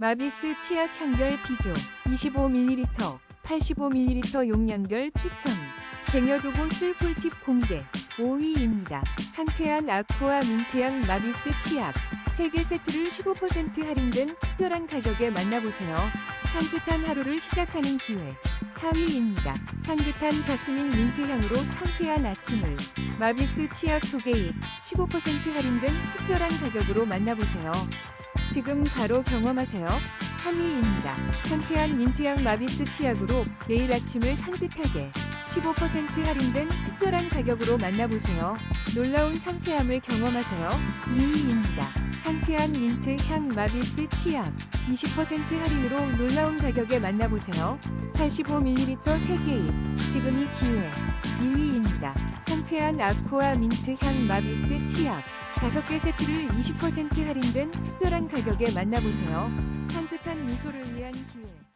마비스 치약 향별 비교 25ml, 85ml 용량별 추천 쟁여두고 쓸 꿀팁 공개 5위입니다. 상쾌한 아쿠아 민트향 마비스 치약 3개 세트를 15% 할인된 특별한 가격에 만나보세요. 향긋한 하루를 시작하는 기회 4위입니다. 향긋한 자스민 민트 향으로 상쾌한 아침을 마비스 치약 2개입 15% 할인된 특별한 가격으로 만나보세요. 지금 바로 경험하세요. 3위입니다. 상쾌한 민트향 마비스 치약으로 매일 아침을 산뜻하게 15% 할인된 특별한 가격으로 만나보세요. 놀라운 상쾌함을 경험하세요. 2위입니다. 상쾌한 민트 향 마비스 치약 20% 할인으로 놀라운 가격에 만나보세요. 85ml 3개입 지금이 기회 2위입니다. 상쾌한 아쿠아 민트 향 마비스 치약 5개 세트를 20% 할인된 특별한 가격에 만나보세요. 산뜻한 미소를 위한 기회